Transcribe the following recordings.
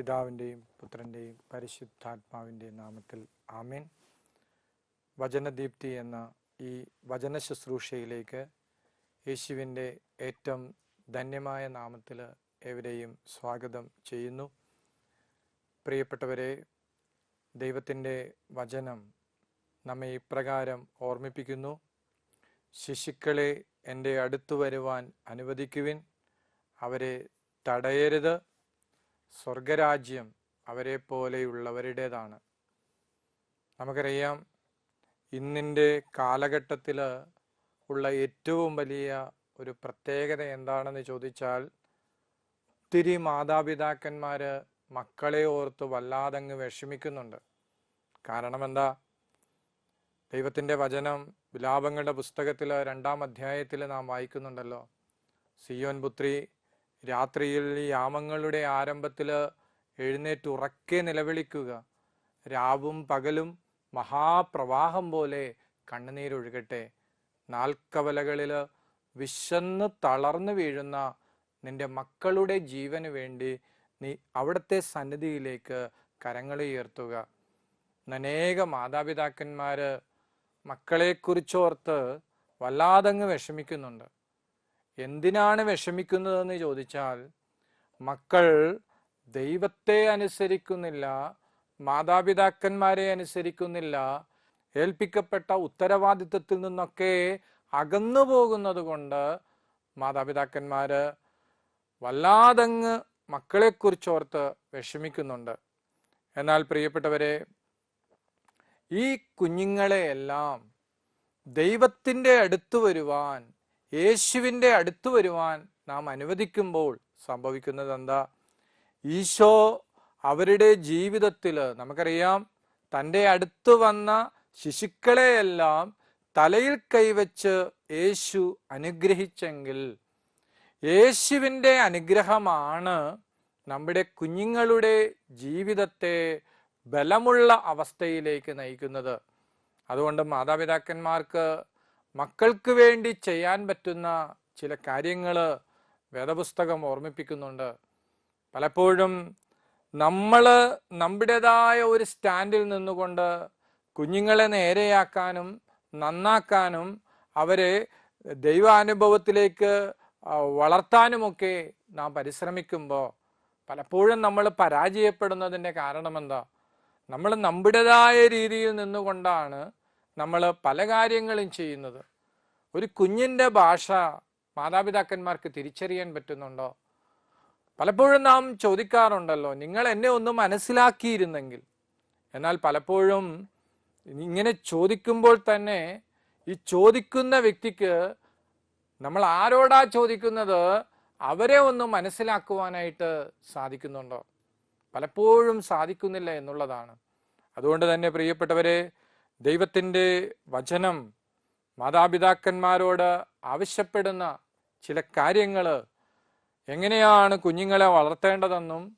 പിതാവിന്റെയും പുത്രന്റെയും പരിശുദ്ധാത്മാവിന്റെയും നാമത്തിൽ ആമേൻ. വചനദീപ്തി എന്ന ഈ വചന ശുശ്രൂഷയിലേക്ക് യേശുവിന്റെ ഏറ്റവും ധന്യമായ നാമത്തിൽ എവരെയും സ്വാഗതം ചെയ്യുന്നു. പ്രിയപ്പെട്ടവരെ ദൈവത്തിന്റെ വചനം നമ്മെ ഇപ്രകാരം ഓർമ്മിപ്പിക്കുന്നു. ശിശുക്കളെ എന്റെ അടുത്തു വരുവാൻ അനുവദിക്കുവിൻ. അവരെ തടയരുത്. സ്വർഗരാജ്യം അവരെ പോലെയുള്ളവരുടേതാണ് നമുക്കറിയാം ഇന്നിന്റെ കാലഘട്ടത്തിൽ ഉള്ള ഏറ്റവും വലിയ ഒരു പ്രത്യേകത എന്താണെന്ന് ചോദിച്ചാൽ ഒത്തിരി മാതാപിതാക്കന്മാർ മക്കളെ ഓർത്ത് വല്ലാതങ്ങ് വിഷമിക്കുന്നുണ്ട്. കാരണം എന്താ ദൈവത്തിന്റെ വചനം വിലാപങ്ങളുടെ പുസ്തകത്തിൽ രണ്ടാം അധ്യായത്തിൽ നാം വായിക്കുന്നുണ്ടല്ലോ. സിയോൻ പുത്രി രാത്രിയിൽ യാമങ്ങളുടെ ആരംഭത്തിൽ എഴുന്നേറ്റ് ഉറക്കെ നിലവിളിക്കുക. രാവും പകലും മഹാപ്രവാഹം പോലെ കണ്ണുനീരൊഴുകട്ടെ. നാൽക്കവലകളിൽ വിശന്ന് തളർന്നു വീഴുന്ന നിന്റെ മക്കളുടെ ജീവന് വേണ്ടി നീ അവിടുത്തെ സന്നിധിയിലേക്ക് കരങ്ങളുയർത്തുക അനേക മാതാപിതാക്കന്മാര് മക്കളെക്കുറിച്ചോർത്ത് വല്ലാതങ്ങ് വിഷമിക്കുന്നുണ്ട്. എന്തിനാണ് വിഷമിക്കുന്നതെന്ന് ചോദിച്ചാൽ മക്കൾ ദൈവത്തെ അനുസരിക്കുന്നില്ല മാതാപിതാക്കന്മാരെ അനുസരിക്കുന്നില്ല ഏൽപ്പിക്കപ്പെട്ട ഉത്തരവാദിത്വത്തിൽ നിന്നൊക്കെ അകന്നു പോകുന്നത് കൊണ്ട് മാതാപിതാക്കന്മാര് വല്ലാതങ്ങ് മക്കളെക്കുറിച്ചോർത്ത് വിഷമിക്കുന്നുണ്ട്. എന്നാൽ പ്രിയപ്പെട്ടവരെ ഈ കുഞ്ഞുങ്ങളെയെല്ലാം ദൈവത്തിന്റെ അടുത്ത് വരുവാൻ യേശുവിന്റെ അടുത്ത് വരുവാൻ നാം അനുവദിക്കുമ്പോൾ സംഭവിക്കുന്നത് എന്താ ഈശോ അവരുടെ ജീവിതത്തിൽ നമുക്കറിയാം തന്റെ അടുത്ത് വന്ന ശിശുക്കളെയെല്ലാം തലയിൽ കൈവച്ച് യേശു അനുഗ്രഹിച്ചെങ്കിൽ യേശുവിന്റെ അനുഗ്രഹമാണ് നമ്മുടെ കുഞ്ഞുങ്ങളുടെ ജീവിതത്തെ ബലമുള്ള അവസ്ഥയിലേക്ക് നയിക്കുന്നത്. അതുകൊണ്ട് മാതാപിതാക്കന്മാർക്ക് മക്കൾക്ക് വേണ്ടി ചെയ്യാൻ പറ്റുന്ന ചില കാര്യങ്ങൾ വേദപുസ്തകം ഓർമ്മിപ്പിക്കുന്നുണ്ട്. പലപ്പോഴും നമ്മൾ നമ്മുടേതായ ഒരു സ്റ്റാൻഡിൽ നിന്നുകൊണ്ട് കുഞ്ഞുങ്ങളെ നേരെയാക്കാനും നന്നാക്കാനും അവരെ ദൈവാനുഭവത്തിലേക്ക് വളർത്താനുമൊക്കെ നാം പരിശ്രമിക്കുമ്പോൾ പലപ്പോഴും നമ്മൾ പരാജയപ്പെടുന്നതിന്റെ കാരണമെന്താ? നമ്മൾ നമ്മുടേതായ രീതിയിൽ നിന്നുകൊണ്ടാണ് നമ്മൾ പല കാര്യങ്ങളും ചെയ്യുന്നത്. ഒരു കുഞ്ഞിന്റെ ഭാഷ മാതാപിതാക്കന്മാർക്ക് തിരിച്ചറിയാൻ പറ്റുന്നുണ്ടോ? പലപ്പോഴും നാം ചോദിക്കാറുണ്ടല്ലോ നിങ്ങൾ എന്നെ ഒന്ന് മനസ്സിലാക്കിയിരുന്നെങ്കിൽ. എന്നാൽ പലപ്പോഴും ഇങ്ങനെ ചോദിക്കുമ്പോൾ തന്നെ ഈ ചോദിക്കുന്ന വ്യക്തിക്ക് നമ്മൾ ആരോടാ ചോദിക്കുന്നത്? അവരെ ഒന്ന് മനസ്സിലാക്കുവാനായിട്ട് സാധിക്കുന്നുണ്ടോ? പലപ്പോഴും സാധിക്കുന്നില്ല എന്നുള്ളതാണ്. അതുകൊണ്ട് തന്നെ പ്രിയപ്പെട്ടവരെ ദൈവത്തിന്റെ വചനം മാതാപിതാക്കന്മാരോട് ആവശ്യപ്പെടുന്ന ചില കാര്യങ്ങൾ എങ്ങനെയാണ് കുഞ്ഞുങ്ങളെ വളർത്തേണ്ടതെന്നും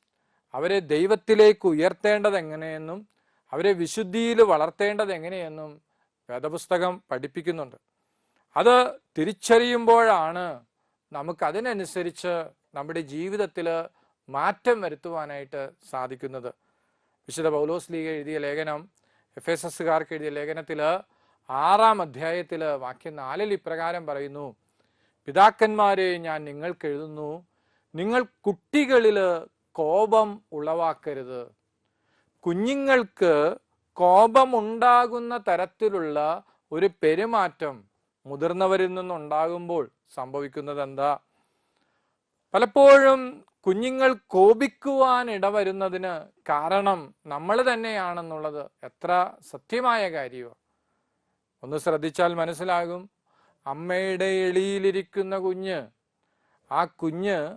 അവരെ ദൈവത്തിലേക്ക് ഉയർത്തേണ്ടത് എങ്ങനെയെന്നും അവരെ വിശുദ്ധിയിൽ വളർത്തേണ്ടത് എങ്ങനെയെന്നും വേദപുസ്തകം പഠിപ്പിക്കുന്നുണ്ട്. അത് തിരിച്ചറിയുമ്പോഴാണ് നമുക്കതിനനുസരിച്ച് നമ്മുടെ ജീവിതത്തിൽ മാറ്റം വരുത്തുവാനായിട്ട് സാധിക്കുന്നത്. വിശുദ്ധ പൗലോസ് ലീഗ് എഴുതിയ ലേഖനം എഫ് എസ് എസ്സുകാർക്ക് എഴുതിയ ലേഖനത്തിൽ ആറാം അധ്യായത്തിൽ വാക്യം നാലിൽ ഇപ്രകാരം പറയുന്നു. പിതാക്കന്മാരെ ഞാൻ നിങ്ങൾക്ക് എഴുതുന്നു. നിങ്ങൾ കുട്ടികളിൽ കോപം ഉളവാക്കരുത്. കുഞ്ഞുങ്ങൾക്ക് കോപമുണ്ടാകുന്ന തരത്തിലുള്ള ഒരു പെരുമാറ്റം മുതിർന്നവരിൽ നിന്നുണ്ടാകുമ്പോൾ സംഭവിക്കുന്നത് എന്താ പലപ്പോഴും കുഞ്ഞുങ്ങൾ കോപിക്കുവാൻ ഇടവരുന്നതിന് കാരണം നമ്മൾ തന്നെയാണെന്നുള്ളത് എത്ര സത്യമായ കാര്യമോ. ഒന്ന് ശ്രദ്ധിച്ചാൽ മനസ്സിലാകും. അമ്മയുടെ എളിയിലിരിക്കുന്ന കുഞ്ഞ് ആ കുഞ്ഞ്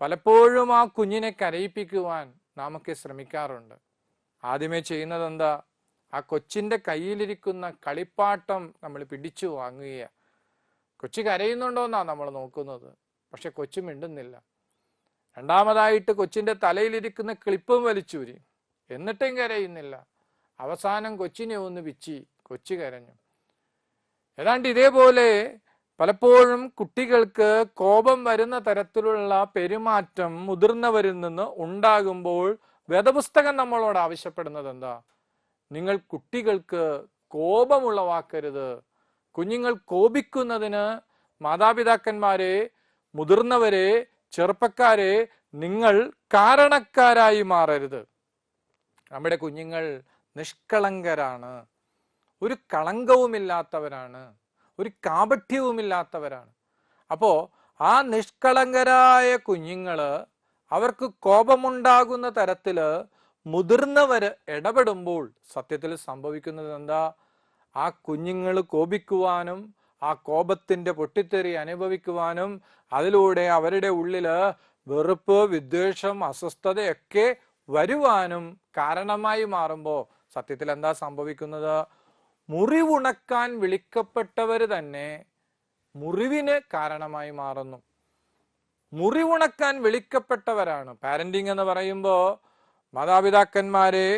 പലപ്പോഴും ആ കുഞ്ഞിനെ കരയിപ്പിക്കുവാൻ നാമൊക്കെ ശ്രമിക്കാറുണ്ട്. ആദ്യമേ ചെയ്യുന്നത് എന്താ ആ കൊച്ചിന്റെ കയ്യിലിരിക്കുന്ന കളിപ്പാട്ടം നമ്മൾ പിടിച്ചു വാങ്ങുകയാണ് കൊച്ചു കരയുന്നുണ്ടോ എന്നാണ് നമ്മൾ നോക്കുന്നത്. പക്ഷെ കൊച്ചു മിണ്ടുന്നില്ല. രണ്ടാമതായിട്ട് കൊച്ചിന്റെ തലയിലിരിക്കുന്ന ക്ലിപ്പും വലിച്ചൂരി. എന്നിട്ടും കരയുന്നില്ല. അവസാനം കൊച്ചിനെ ഒന്ന് വിച്ചി കൊച്ചു കരഞ്ഞു. ഏതാണ്ട് ഇതേപോലെ പലപ്പോഴും കുട്ടികൾക്ക് കോപം വരുന്ന തരത്തിലുള്ള പെരുമാറ്റം മുതിർന്നവരിൽ നിന്ന് ഉണ്ടാകുമ്പോൾ വേദപുസ്തകം നമ്മളോട് ആവശ്യപ്പെടുന്നത് എന്താ? നിങ്ങൾ കുട്ടികൾക്ക് കോപമുള്ളവാക്കരുത് കുഞ്ഞുങ്ങൾ കോപിക്കുന്നതിന് മാതാപിതാക്കന്മാരെ മുതിർന്നവരെ ചെറുപ്പക്കാരെ നിങ്ങൾ കാരണക്കാരായി മാറരുത്. നമ്മുടെ കുഞ്ഞുങ്ങൾ നിഷ്കളങ്കരാണ്. ഒരു കളങ്കവുമില്ലാത്തവരാണ്. ഒരു കാപഠ്യവുമില്ലാത്തവരാണ്. അപ്പോൾ ആ നിഷ്കളങ്കരായ കുഞ്ഞുങ്ങൾ അവർക്ക് കോപമുണ്ടാകുന്ന തരത്തിൽ മുതിർന്നവര് ഇടപെടുമ്പോൾ സത്യത്തിൽ സംഭവിക്കുന്നത് എന്താ? ആ കുഞ്ഞുങ്ങൾ കോപിക്കുവാനും ആ കോപത്തിന്റെ പൊട്ടിത്തെറി അനുഭവിക്കുവാനും അതിലൂടെ അവരുടെ ഉള്ളിൽ വെറുപ്പ് വിദ്വേഷം അസ്വസ്ഥതയൊക്കെ വരുവാനും കാരണമായി മാറുമ്പോൾ സത്യത്തിൽ എന്താ സംഭവിക്കുന്നത്? മുറിവുണക്കാൻ വിളിക്കപ്പെട്ടവർ തന്നെ മുറിവിന് കാരണമായി മാറുന്നു. മുറിവുണക്കാൻ വിളിക്കപ്പെട്ടവരാണ്. പാരന്റിങ് എന്ന് പറയുമ്പോ മാതാപിതാക്കന്മാരെ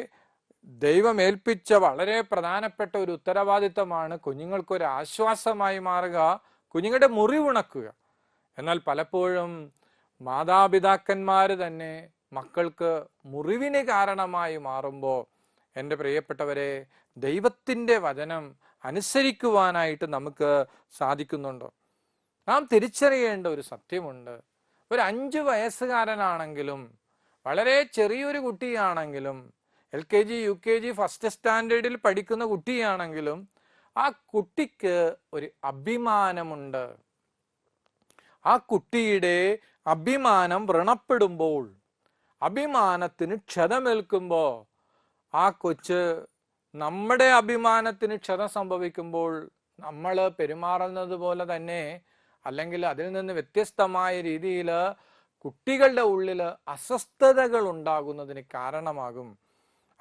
ദൈവം ഏൽപ്പിച്ച വളരെ പ്രധാനപ്പെട്ട ഒരു ഉത്തരവാദിത്തമാണ് കുഞ്ഞുങ്ങൾക്ക് ഒരു ആശ്വാസമായി മാറുക കുഞ്ഞുങ്ങളുടെ മുറിവുണക്കുക. എന്നാൽ പലപ്പോഴും മാതാപിതാക്കന്മാർ തന്നെ മക്കൾക്ക് മുറിവിന് കാരണമായി മാറുമ്പോൾ എന്റെ പ്രിയപ്പെട്ടവരെ ദൈവത്തിന്റെ വചനം അനുസരിക്കുവാനായിട്ട് നമുക്ക് സാധിക്കുന്നുണ്ടോ? നാം തിരിച്ചറിയേണ്ട ഒരു സത്യമുണ്ട്. ഒരു അഞ്ച് വയസ്സുകാരനാണെങ്കിലും വളരെ ചെറിയൊരു കുട്ടിയാണെങ്കിലും L K G U K G first സ്റ്റാൻഡേർഡിൽ പഠിക്കുന്ന കുട്ടിയാണെങ്കിലും ആ കുട്ടിക്ക് ഒരു അഭിമാനമുണ്ട്. ആ കുട്ടിയുടെ അഭിമാനം വ്രണപ്പെടുമ്പോൾ അഭിമാനത്തിന് ക്ഷതമേൽക്കുമ്പോൾ ആ കൊച്ച് നമ്മുടെ അഭിമാനത്തിന് ക്ഷതം സംഭവിക്കുമ്പോൾ നമ്മൾ പെരുമാറുന്നത് പോലെ തന്നെ അല്ലെങ്കിൽ അതിൽ നിന്ന് വ്യത്യസ്തമായ രീതിയിൽ കുട്ടികളുടെ ഉള്ളിൽ അസ്വസ്ഥതകൾ ഉണ്ടാകുന്നതിന് കാരണമാകും.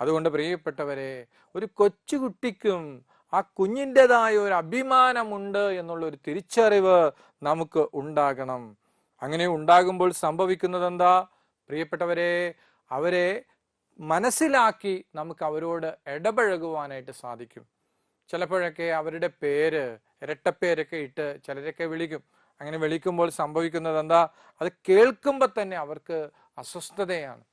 അതുകൊണ്ട് പ്രിയപ്പെട്ടവരെ ഒരു കൊച്ചുകുട്ടിക്കും ആ കുഞ്ഞിന്റെതായ ഒരു അഭിമാനമുണ്ട് എന്നുള്ള ഒരു തിരിച്ചറിവ് നമുക്ക് ഉണ്ടാകണം. അങ്ങനെ ഉണ്ടാകുമ്പോൾ സംഭവിക്കുന്നത് എന്താ പ്രിയപ്പെട്ടവരെ അവരെ മനസ്സിലാക്കി നമുക്ക് അവരോട് ഇടപഴകുവാനായിട്ട് സാധിക്കും. ചിലപ്പോഴൊക്കെ അവരുടെ പേര് ഇരട്ടപ്പേരൊക്കെ ഇട്ട് ചിലരൊക്കെ വിളിക്കും. അങ്ങനെ വിളിക്കുമ്പോൾ സംഭവിക്കുന്നത് എന്താ അത് കേൾക്കുമ്പോൾ തന്നെ അവർക്ക് അസ്വസ്ഥതയാണ്.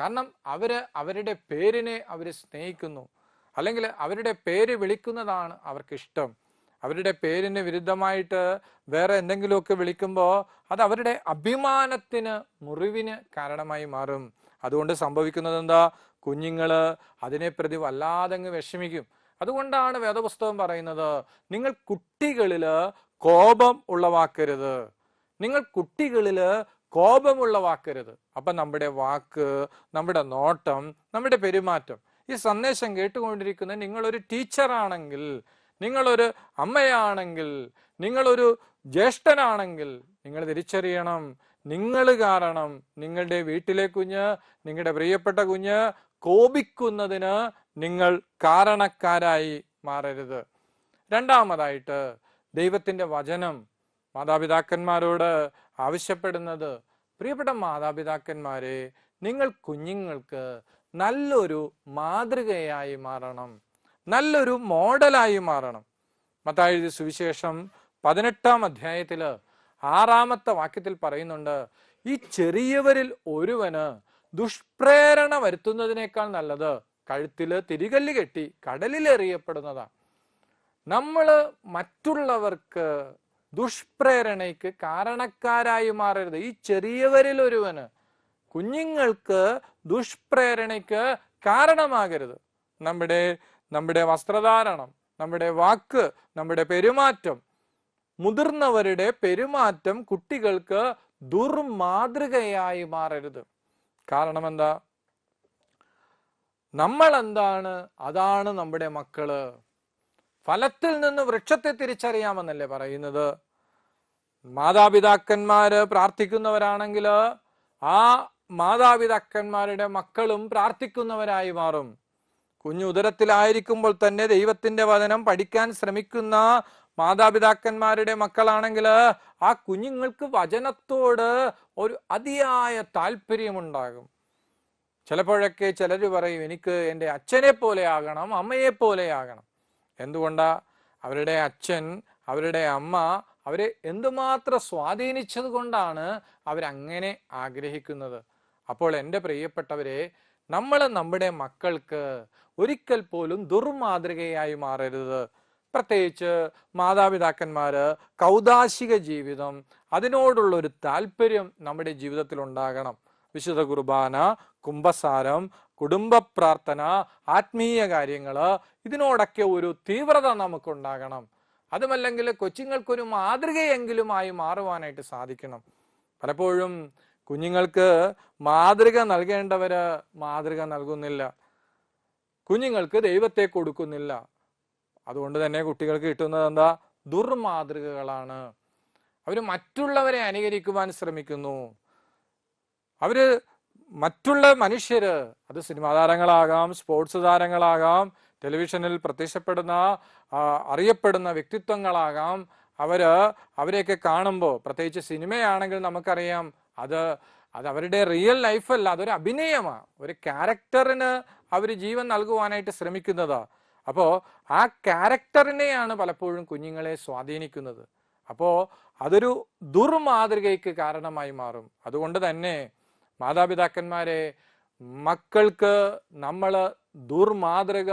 കാരണം അവർ അവരുടെ പേരിനെ അവർ സ്നേഹിക്കുന്നു. അല്ലെങ്കിൽ അവരുടെ പേര് വിളിക്കുന്നതാണ് അവർക്ക് ഇഷ്ടം അവരുടെ പേരിന് വിരുദ്ധമായിട്ട് വേറെ എന്തെങ്കിലുമൊക്കെ വിളിക്കുമ്പോൾ അത് അവരുടെ അഭിമാനത്തിന് മുറിവിന് കാരണമായി മാറും. അതുകൊണ്ട് സംഭവിക്കുന്നത് എന്താ? കുഞ്ഞുങ്ങൾ അതിനെ പ്രതി വല്ലാതെ അങ്ങ് വിഷമിക്കും. അതുകൊണ്ടാണ് വേദപുസ്തകം പറയുന്നത് നിങ്ങൾ കുട്ടികളിൽ കോപം ഉളവാക്കരുത്. നിങ്ങൾ കുട്ടികളിൽ കോപമുള്ളവാക്കരുത് അപ്പൊ നമ്മുടെ വാക്ക് നമ്മുടെ നോട്ടം നമ്മുടെ പെരുമാറ്റം. ഈ സന്ദേശം കേട്ടുകൊണ്ടിരിക്കുന്ന നിങ്ങളൊരു ടീച്ചറാണെങ്കിൽ നിങ്ങളൊരു അമ്മയാണെങ്കിൽ നിങ്ങളൊരു ജ്യേഷ്ഠനാണെങ്കിൽ നിങ്ങൾ തിരിച്ചറിയണം. നിങ്ങൾ കാരണം നിങ്ങളുടെ വീട്ടിലെ കുഞ്ഞ് നിങ്ങളുടെ പ്രിയപ്പെട്ട കുഞ്ഞ് കോപിക്കുന്നതിന് നിങ്ങൾ കാരണക്കാരായി മാറരുത്. രണ്ടാമതായിട്ട് ദൈവത്തിന്റെ വചനം മാതാപിതാക്കന്മാരോട് ആവശ്യപ്പെടുന്നത്. പ്രിയപ്പെട്ട മാതാപിതാക്കന്മാരെ നിങ്ങൾ കുഞ്ഞുങ്ങൾക്ക് നല്ലൊരു മാതൃകയായി മാറണം. നല്ലൊരു മോഡലായി മാറണം. മത്തായി സുവിശേഷം പതിനെട്ടാം അധ്യായത്തിൽ ആറാമത്തെ വാക്യത്തിൽ പറയുന്നുണ്ട് ഈ ചെറിയവരിൽ ഒരുവന് ദുഷ്പ്രേരണ വരുത്തുന്നതിനേക്കാൾ നല്ലത് കഴുത്തിൽ തിരികല്ല് കെട്ടി കടലിൽ എറിയപ്പെടുന്നതാണ് നമ്മൾ മറ്റുള്ളവർക്ക് ദുഷ്പ്രേരണയ്ക്ക് കാരണക്കാരായി മാറരുത്. ഈ ചെറിയവരിൽ ഒരുവന് കുഞ്ഞുങ്ങൾക്ക് ദുഷ്പ്രേരണയ്ക്ക് കാരണമാകരുത്. നമ്മുടെ നമ്മുടെ വസ്ത്രധാരണം നമ്മുടെ വാക്ക് നമ്മുടെ പെരുമാറ്റം മുതിർന്നവരുടെ പെരുമാറ്റം കുട്ടികൾക്ക് ദുർമാതൃകയായി മാറരുത്. കാരണം എന്താ? നമ്മൾ എന്താണ് അതാണ് നമ്മുടെ മക്കൾ. ഫലത്തിൽ നിന്ന് വൃക്ഷത്തെ തിരിച്ചറിയാമെന്നല്ലേ പറയുന്നത്? മാതാപിതാക്കന്മാര് പ്രാർത്ഥിക്കുന്നവരാണെങ്കിൽ ആ മാതാപിതാക്കന്മാരുടെ മക്കളും പ്രാർത്ഥിക്കുന്നവരായി മാറും. കുഞ്ഞു ഉദരത്തിലായിരിക്കുമ്പോൾ തന്നെ ദൈവത്തിന്റെ വചനം പഠിക്കാൻ ശ്രമിക്കുന്ന മാതാപിതാക്കന്മാരുടെ മക്കളാണെങ്കിൽ ആ കുഞ്ഞുങ്ങൾക്ക് വചനത്തോട് ഒരു അതിയായ താല്പര്യമുണ്ടാകും. ചിലപ്പോഴൊക്കെ ചിലർ പറയും എനിക്ക് എന്റെ അച്ഛനെ പോലെ ആകണം അമ്മയെ പോലെ ആകണം. എന്തുകൊണ്ടാ? അവരുടെ അച്ഛൻ അവരുടെ അമ്മ അവരെ എന്തുമാത്രം സ്വാധീനിച്ചത് കൊണ്ടാണ് അവരങ്ങനെ ആഗ്രഹിക്കുന്നത്? അപ്പോൾ എന്റെ പ്രിയപ്പെട്ടവരെ നമ്മൾ നമ്മുടെ മക്കൾക്ക് ഒരിക്കൽ പോലും ദുർമാതൃകയായി മാറരുത്. പ്രത്യേകിച്ച് മാതാപിതാക്കന്മാര് കൗതാശിക ജീവിതം അതിനോടുള്ള ഒരു താല്പര്യം നമ്മുടെ ജീവിതത്തിൽ ഉണ്ടാകണം വിശുദ്ധ കുർബാന കുംഭസാരം കുടുംബ പ്രാർത്ഥന ആത്മീയ കാര്യങ്ങൾ ഇതിനോടൊക്കെ ഒരു തീവ്രത നമുക്കുണ്ടാകണം. അതുമല്ലെങ്കിൽ കൊച്ചുങ്ങൾക്കൊരു മാതൃകയെങ്കിലുമായി മാറുവാനായിട്ട് സാധിക്കണം. പലപ്പോഴും കുഞ്ഞുങ്ങൾക്ക് മാതൃക നൽകേണ്ടവര് മാതൃക നൽകുന്നില്ല. കുഞ്ഞുങ്ങൾക്ക് ദൈവത്തെ കൊടുക്കുന്നില്ല. അതുകൊണ്ട് തന്നെ കുട്ടികൾക്ക് കിട്ടുന്നത് എന്താ? ദുർമാതൃകകളാണ്. അവർ മറ്റുള്ളവരെ അനുകരിക്കുവാൻ ശ്രമിക്കുന്നു. അവർ മറ്റുള്ള മനുഷ്യർ അത് സിനിമാ താരങ്ങളാകാം സ്പോർട്സ് താരങ്ങളാകാം ടെലിവിഷനിൽ പ്രത്യക്ഷപ്പെടുന്ന അറിയപ്പെടുന്ന വ്യക്തിത്വങ്ങളാകാം അവർ അവരെയൊക്കെ കാണുമ്പോൾ പ്രത്യേകിച്ച് സിനിമയാണെങ്കിൽ നമുക്കറിയാം അത് അത് അവരുടെ റിയൽ ലൈഫല്ല അതൊരു അഭിനയമാണ് ഒരു ക്യാരക്ടറിന് അവർ ജീവൻ നൽകുവാനായിട്ട് ശ്രമിക്കുന്നതാ. അപ്പോൾ ആ ക്യാരക്ടറിനെയാണ് പലപ്പോഴും കുഞ്ഞുങ്ങളെ സ്വാധീനിക്കുന്നത്. അപ്പോൾ അതൊരു ദുർമാതൃകയ്ക്ക് കാരണമായി മാറും. അതുകൊണ്ട് തന്നെ മാതാപിതാക്കന്മാരെ മക്കൾക്ക് നമ്മൾ ദുർമാതൃക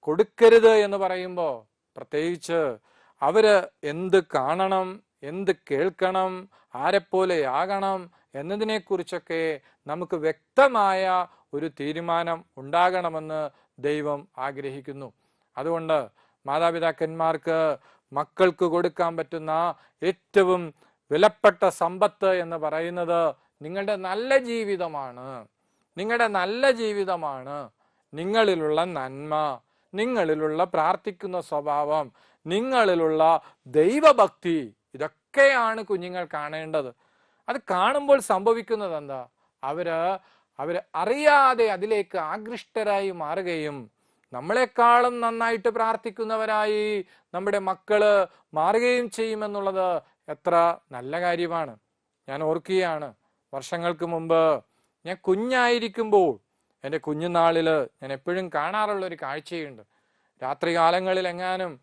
കൊടുക്കരുത് എന്ന് പറയുമ്പോൾ പ്രത്യേകിച്ച് അവർ എന്ത് കാണണം എന്ത് കേൾക്കണം ആരെപ്പോലെ ആകണം എന്നതിനെക്കുറിച്ചൊക്കെ നമുക്ക് വ്യക്തമായ ഒരു തീരുമാനം ഉണ്ടാകണമെന്ന് ദൈവം ആഗ്രഹിക്കുന്നു. അതുകൊണ്ട് മാതാപിതാക്കന്മാർക്ക് മക്കൾക്ക് കൊടുക്കാൻ പറ്റുന്ന ഏറ്റവും വിലപ്പെട്ട സമ്പത്ത് എന്ന് പറയുന്നത് നിങ്ങളുടെ നല്ല ജീവിതമാണ്. നിങ്ങളുടെ നല്ല ജീവിതമാണ്. നിങ്ങളിലുള്ള നന്മ നിങ്ങളിലുള്ള പ്രാർത്ഥിക്കുന്ന സ്വഭാവം നിങ്ങളിലുള്ള ദൈവഭക്തി ഇതൊക്കെയാണ് കുഞ്ഞുങ്ങൾ കാണേണ്ടത്. അത് കാണുമ്പോൾ സംഭവിക്കുന്നത് എന്താ? അവർ അവർ അറിയാതെ അതിലേക്ക് ആകൃഷ്ടരായി മാറുകയും നമ്മളെക്കാളും നന്നായിട്ട് പ്രാർത്ഥിക്കുന്നവരായി നമ്മുടെ മക്കൾ മാറുകയും ചെയ്യുമെന്നുള്ളത് എത്ര നല്ല കാര്യമാണ്. ഞാൻ ഓർക്കുകയാണ്. വർഷങ്ങൾക്ക് മുമ്പ് ഞാൻ കുഞ്ഞായിരിക്കുമ്പോൾ എന്റെ കുഞ്ഞുനാളിൽ ഞാൻ എപ്പോഴും കാണാറുള്ള ഒരു കാഴ്ചയുണ്ട്. രാത്രികാലങ്ങളിൽ എങ്ങാനും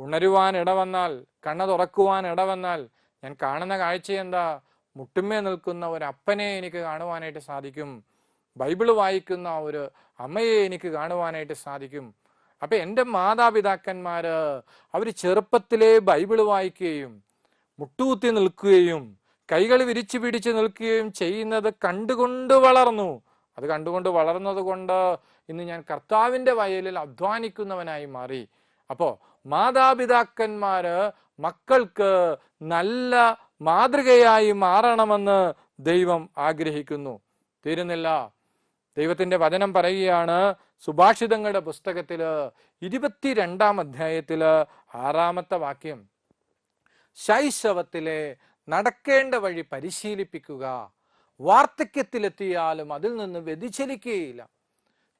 ഉണരുവാൻ ഇടവന്നാൽ കണ്ണ തുറക്കുവാൻ ഇടവന്നാൽ ഞാൻ കാണുന്ന കാഴ്ച എന്താ? മുട്ടുമേ നിൽക്കുന്ന ഒരു അപ്പനെ എനിക്ക് കാണുവാനായിട്ട് സാധിക്കും. ബൈബിൾ വായിക്കുന്ന ഒരു അമ്മയെ എനിക്ക് കാണുവാനായിട്ട് സാധിക്കും. അപ്പൊ എന്റെ മാതാപിതാക്കന്മാര് അവർ ചെറുപ്പത്തിലെ ബൈബിൾ വായിക്കുകയും മുട്ടുകുത്തി നിൽക്കുകയും കൈകൾ വിരിച്ചു പിടിച്ച് നിൽക്കുകയും ചെയ്യുന്നത് കണ്ടുകൊണ്ട് വളർന്നു. അത് കണ്ടുകൊണ്ട് വളർന്നത് കൊണ്ട് ഇന്ന് ഞാൻ കർത്താവിന്റെ വയലിൽ അധ്വാനിക്കുന്നവനായി മാറി. അപ്പോ മാതാപിതാക്കന്മാര് മക്കൾക്ക് നല്ല മാതൃകയായി മാറണമെന്ന് ദൈവം ആഗ്രഹിക്കുന്നു. തീരുന്നില്ല. ദൈവത്തിന്റെ വചനം പറയുകയാണ് സുഭാഷിതങ്ങളുടെ പുസ്തകത്തിൽ ഇരുപത്തിരണ്ടാം അധ്യായത്തിൽ ആറാമത്തെ വാക്യം. ശൈശവത്തിലെ നടക്കേണ്ട വഴി പരിശീലിപ്പിക്കുക. വാർദ്ധക്യത്തിലെത്തിയാലും അതിൽ നിന്ന് വ്യതിചലിക്കുകയില്ല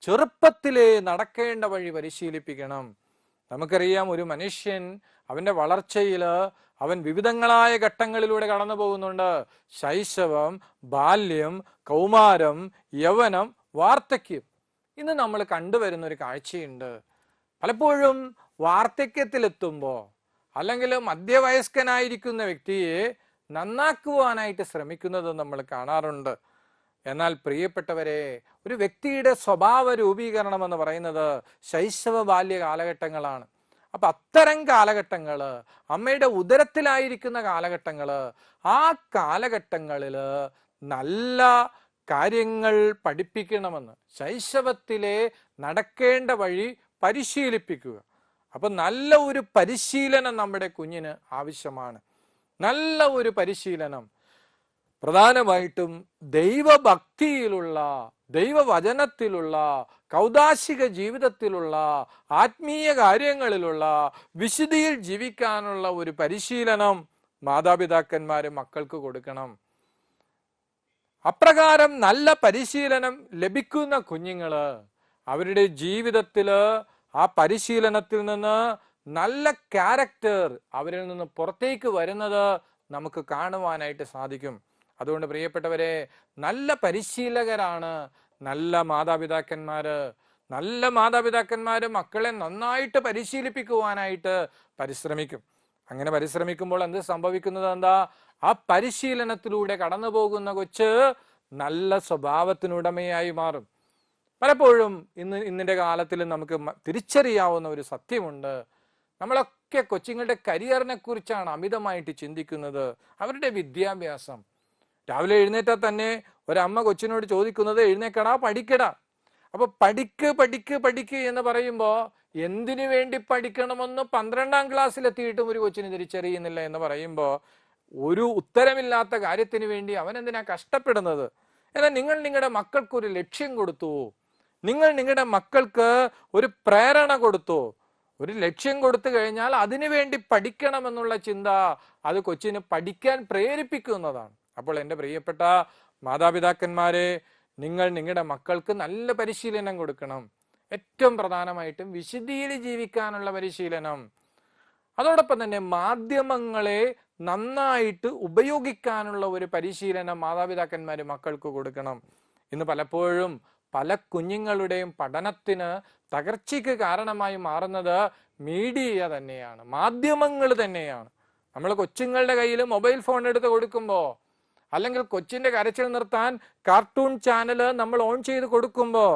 ചെറുപ്പത്തിലേ നടക്കേണ്ട വഴി പരിശീലിപ്പിക്കണം. നമുക്കറിയാം ഒരു മനുഷ്യൻ അവന്റെ വളർച്ചയിൽ അവൻ വിവിധങ്ങളായ ഘട്ടങ്ങളിലൂടെ കടന്നു പോകുന്നുണ്ട്. ശൈശവം ബാല്യം കൗമാരം യവനം വാർദ്ധക്യം. ഇന്ന് നമ്മൾ കണ്ടുവരുന്ന ഒരു കാഴ്ചയുണ്ട്. പലപ്പോഴും വാർദ്ധക്യത്തിലെത്തുമ്പോൾ അല്ലെങ്കിൽ മധ്യവയസ്കനായിരിക്കുന്ന വ്യക്തിയെ നന്നാക്കുവാനായിട്ട് ശ്രമിക്കുന്നത് നമ്മൾ കാണാറുണ്ട്. എന്നാൽ പ്രിയപ്പെട്ടവരെ ഒരു വ്യക്തിയുടെ സ്വഭാവ രൂപീകരണം എന്ന് പറയുന്നത് ശൈശവ ബാല്യ കാലഘട്ടങ്ങളാണ്. അപ്പൊ അത്തരം കാലഘട്ടങ്ങൾ അമ്മയുടെ ഉദരത്തിലായിരിക്കുന്ന കാലഘട്ടങ്ങൾ ആ കാലഘട്ടങ്ങളിൽ നല്ല കാര്യങ്ങൾ പഠിപ്പിക്കണമെന്ന് ശൈശവത്തിലെ നടക്കേണ്ട വഴി പരിശീലിപ്പിക്കുക. അപ്പൊ നല്ല ഒരു പരിശീലനം നമ്മുടെ കുഞ്ഞിന് ആവശ്യമാണ്. നല്ല ഒരു പരിശീലനം. പ്രധാനമായിട്ടും ദൈവഭക്തിയിലുള്ള ദൈവവചനത്തിലുള്ള കൗതാശിക ജീവിതത്തിലുള്ള ആത്മീയ കാര്യങ്ങളിലുള്ള വിശുദ്ധിയിൽ ജീവിക്കാനുള്ള ഒരു പരിശീലനം മാതാപിതാക്കന്മാര് മക്കൾക്ക് കൊടുക്കണം. അപ്രകാരം നല്ല പരിശീലനം ലഭിക്കുന്ന കുഞ്ഞുങ്ങൾ അവരുടെ ജീവിതത്തിൽ ആ പരിശീലനത്തിൽ നിന്ന് നല്ല ക്യാരക്ടർ അവരിൽ നിന്ന് പുറത്തേക്ക് വരുന്നത് നമുക്ക് കാണുവാനായിട്ട് സാധിക്കും. അതുകൊണ്ട് പ്രിയപ്പെട്ടവരെ നല്ല പരിശീലകരാണ് നല്ല മാതാപിതാക്കന്മാര്. നല്ല മാതാപിതാക്കന്മാര് മക്കളെ നന്നായിട്ട് പരിശീലിപ്പിക്കുവാനായിട്ട് പരിശ്രമിക്കും. അങ്ങനെ പരിശ്രമിക്കുമ്പോൾ എന്ത് സംഭവിക്കുന്നത് എന്താ? ആ പരിശീലനത്തിലൂടെ കടന്നു പോകുന്ന കൊച്ച് നല്ല സ്വഭാവത്തിനുടമയായി മാറും. പലപ്പോഴും ഇന്ന് ഇന്നിന്റെ കാലത്തിൽ നമുക്ക് തിരിച്ചറിയാവുന്ന ഒരു സത്യമുണ്ട്. നമ്മളൊക്കെ കൊച്ചുങ്ങളുടെ കരിയറിനെ കുറിച്ചാണ് അമിതമായിട്ട് ചിന്തിക്കുന്നത്. അവരുടെ വിദ്യാഭ്യാസം. രാവിലെ എഴുന്നേറ്റാൽ തന്നെ ഒരമ്മ കൊച്ചിനോട് ചോദിക്കുന്നത് എഴുന്നേക്കടാ പഠിക്കടാ. അപ്പൊ പഠിക്ക് പഠിക്ക് പഠിക്ക് എന്ന് പറയുമ്പോ എന്തിനു വേണ്ടി പഠിക്കണമെന്ന് പന്ത്രണ്ടാം ക്ലാസ്സിലെത്തിയിട്ടും ഒരു കൊച്ചിന് തിരിച്ചറിയുന്നില്ല എന്ന് പറയുമ്പോ ഒരു ഉത്തരമില്ലാത്ത കാര്യത്തിന് വേണ്ടി അവൻ എന്തിനാ കഷ്ടപ്പെടുന്നത്? എന്നാൽ നിങ്ങൾ നിങ്ങളുടെ മക്കൾക്ക് ഒരു ലക്ഷ്യം കൊടുത്തു. നിങ്ങൾ നിങ്ങളുടെ മക്കൾക്ക് ഒരു പ്രേരണ കൊടുത്തു. ഒരു ലക്ഷ്യം കൊടുത്തു കഴിഞ്ഞാൽ അതിനു വേണ്ടി പഠിക്കണമെന്നുള്ള ചിന്ത അത് കൊച്ചിന് പഠിക്കാൻ പ്രേരിപ്പിക്കുന്നതാണ്. അപ്പോൾ എന്റെ പ്രിയപ്പെട്ട മാതാപിതാക്കന്മാരെ നിങ്ങൾ നിങ്ങളുടെ മക്കൾക്ക് നല്ല പരിശീലനം കൊടുക്കണം. ഏറ്റവും പ്രധാനമായിട്ടും വിശുദ്ധിയിൽ ജീവിക്കാനുള്ള പരിശീലനം. അതോടൊപ്പം തന്നെ മാധ്യമങ്ങളെ നന്നായിട്ട് ഉപയോഗിക്കാനുള്ള ഒരു പരിശീലനം മാതാപിതാക്കന്മാർ മക്കൾക്ക് കൊടുക്കണം. ഇന്ന് പലപ്പോഴും പല കുഞ്ഞുങ്ങളുടെയും പഠനത്തിന് തകർച്ചയ്ക്ക് കാരണമായി മാറുന്നത് മീഡിയ തന്നെയാണ് മാധ്യമങ്ങൾ തന്നെയാണ്. നമ്മൾ കൊച്ചുങ്ങളുടെ കയ്യിൽ മൊബൈൽ ഫോൺ എടുത്ത് കൊടുക്കുമ്പോൾ അല്ലെങ്കിൽ കൊച്ചിന്റെ കരച്ചിൽ നിർത്താൻ കാർട്ടൂൺ ചാനൽ നമ്മൾ ഓൺ ചെയ്ത് കൊടുക്കുമ്പോൾ